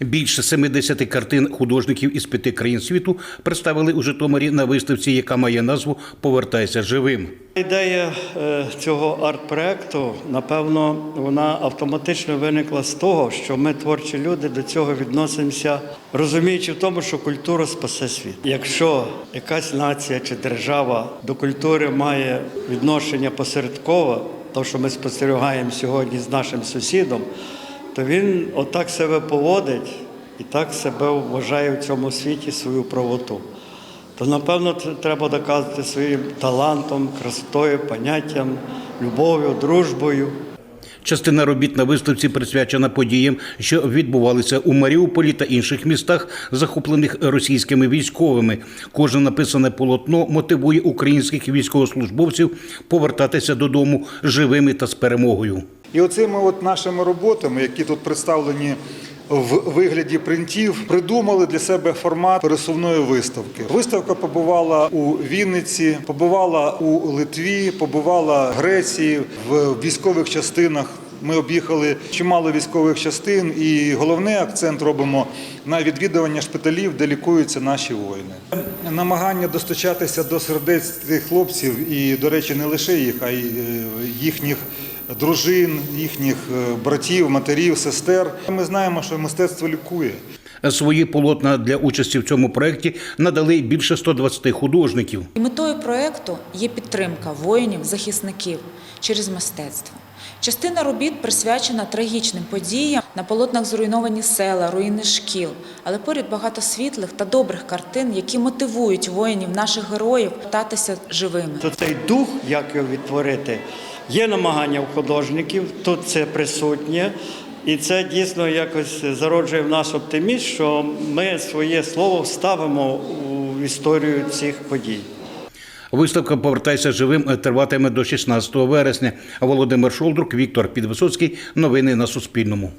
Більше 70 картин художників із п'яти країн світу представили у Житомирі на виставці, яка має назву Повертайся живим. Ідея е, цього арт-проекту, напевно, вона автоматично виникла з того, що ми, творчі люди, до цього відносимося, розуміючи в тому, що культура спасе світ. Якщо якась нація чи держава до культури має відношення посередкове, то що ми спостерігаємо сьогодні з нашим сусідом, то він отак себе поводить і так себе вважає в цьому світі свою правоту. То напевно треба доказати своїм талантом, красотою, поняттям, любов'ю, дружбою. Частина робіт на виставці присвячена подіям, що відбувалися у Маріуполі та інших містах, захоплених російськими військовими. Кожне написане полотно мотивує українських військовослужбовців повертатися додому живими та з перемогою. І оцими от нашими роботами, які тут представлені в вигляді принтів, придумали для себе формат пересувної виставки. Виставка побувала у Вінниці, побувала у Литві, побувала в Греції в військових частинах. Ми об'їхали чимало військових частин, і головний акцент робимо на відвідування шпиталів, де лікуються наші воїни. Намагання достучатися до сердець тих хлопців, і, до речі, не лише їх, а й е, їхніх дружин, їхніх е, братів, матерів, сестер. Ми знаємо, що мистецтво лікує. Свої полотна для участі в цьому проєкті надали більше 120 художників. І метою проекту є підтримка воїнів, захисників через мистецтво. Частина робіт присвячена трагічним подіям. На полотнах зруйновані села, руїни шкіл, але поряд багато світлих та добрих картин, які мотивують воїнів, наших героїв статися живими. То цей дух, як його відтворити, є намагання у художників, тут це присутнє. І це дійсно якось зароджує в нас оптимізм, що ми своє слово вставимо у історію цих подій. Виставка Повертайся живим триватиме до 16 вересня. Володимир Шолдрук, Віктор Підвисоцький. Новини на Суспільному.